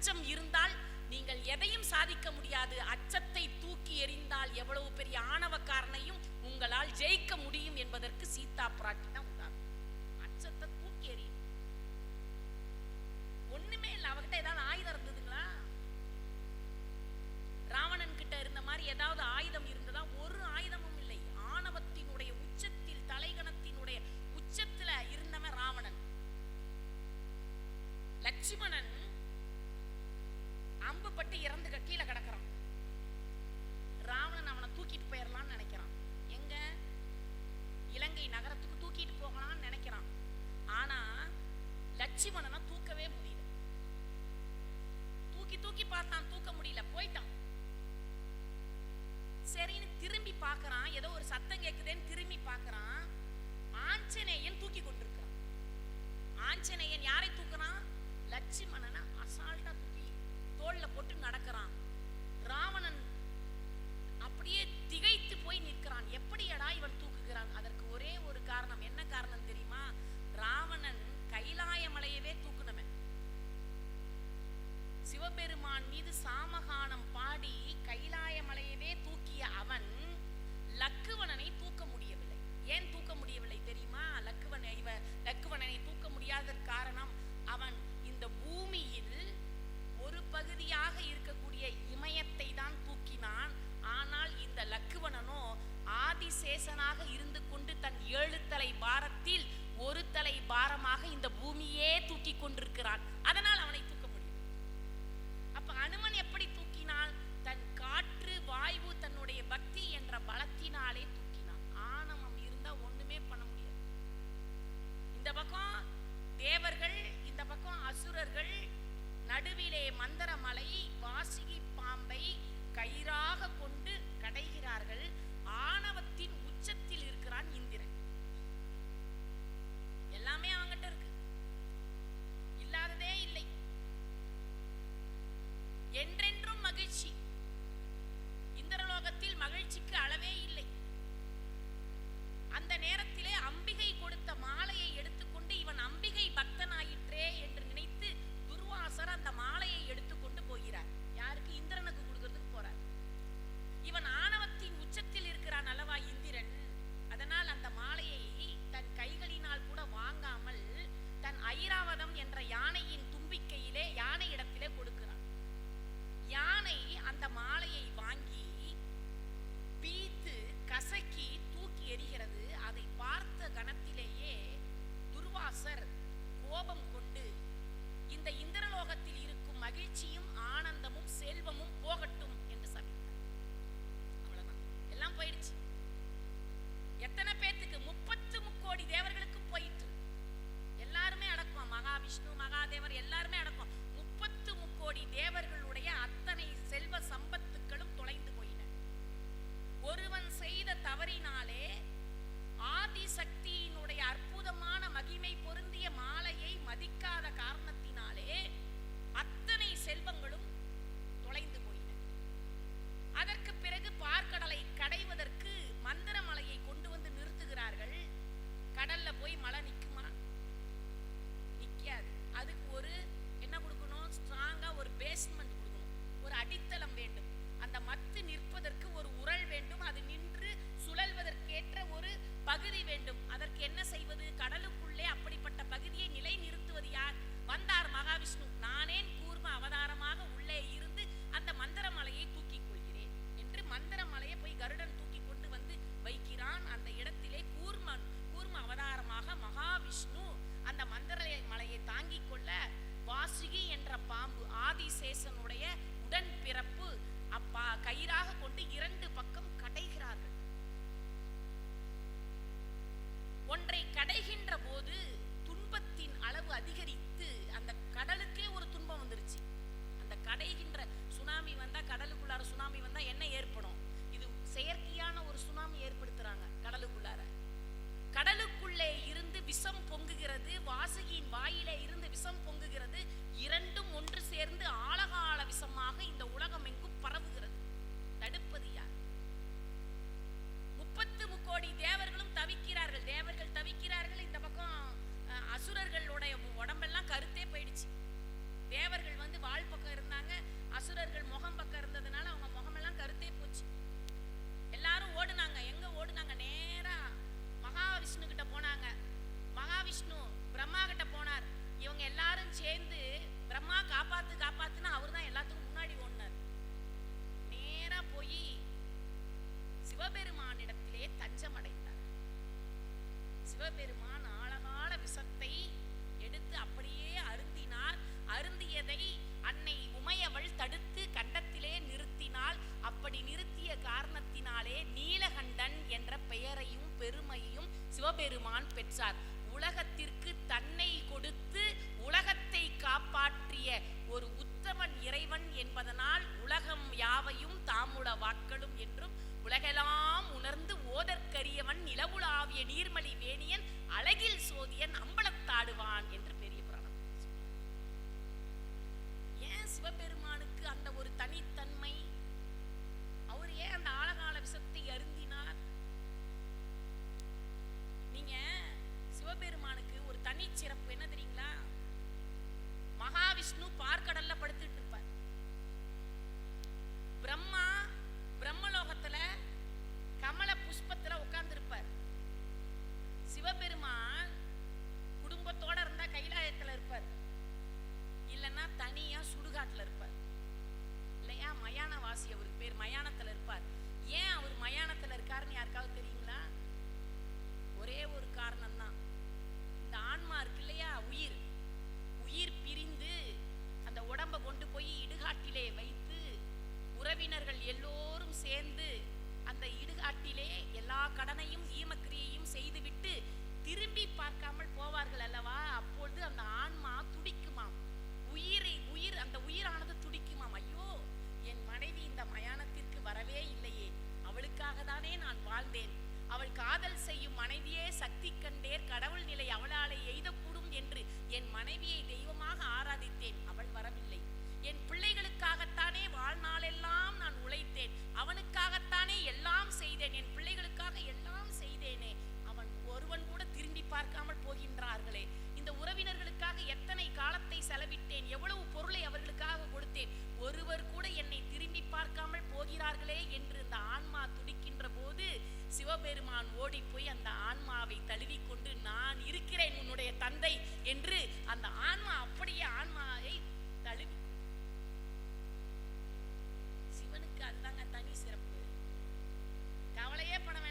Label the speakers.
Speaker 1: அச்சம் இருந்தால் நீங்கள் எதையும் சாதிக்க முடியாது. அச்சத்தை தூக்கி எறிந்தால் எவ்வளவு பெரிய ஆணவக்காரனையும் உங்களால் ஜெயிக்க முடியும் என்பதற்கு சீதா பிராட்டி. அம்பு இறந்து கீழே கிடக்குறான். ராவணன் அவனை தூக்கிட்டு போயிடலாம்னு நினைக்கிறான். எங்க? இலங்கை நகரத்துக்கு தூக்கிட்டு போகலாம்னு நினைக்கிறான். ஆனா லட்சுமணனை தூக்கவே முடியல. தூக்கி தூக்கி பார்த்தான் தூக்க முடியல போயிட்டான். சரின்னு திரும்பி பார்க்கறான் ஏதோ ஒரு சத்தம் கேட்குதேன்னு திரும்பி பார்க்கறான். ஆஞ்சநேயன் தூக்கி கொண்டிருக்கிறான். ஆஞ்சநேயன் யாரை தூக்குறான்? லட்சுமணனை அசால்ட்டா தோல்ல போட்டு நடக்கிறான். ராவணன் பாரமாக இந்த பூமியே தூக்கி கொண்டிருக்கிறான். அதனால் உலகெல்லாம் உணர்ந்து ஓதற்கரியவன் நிலவுலாவிய நீர்மலி வேணியன் அழகில் சோதியன் அம்பலத்தாடுவான் என்று மாபெருமான் ஓடி போய் அந்த ஆன்மாவை தழுவி கொண்டு நான் இருக்கிறேன் உன்னுடைய தந்தை என்று அந்த ஆன்மா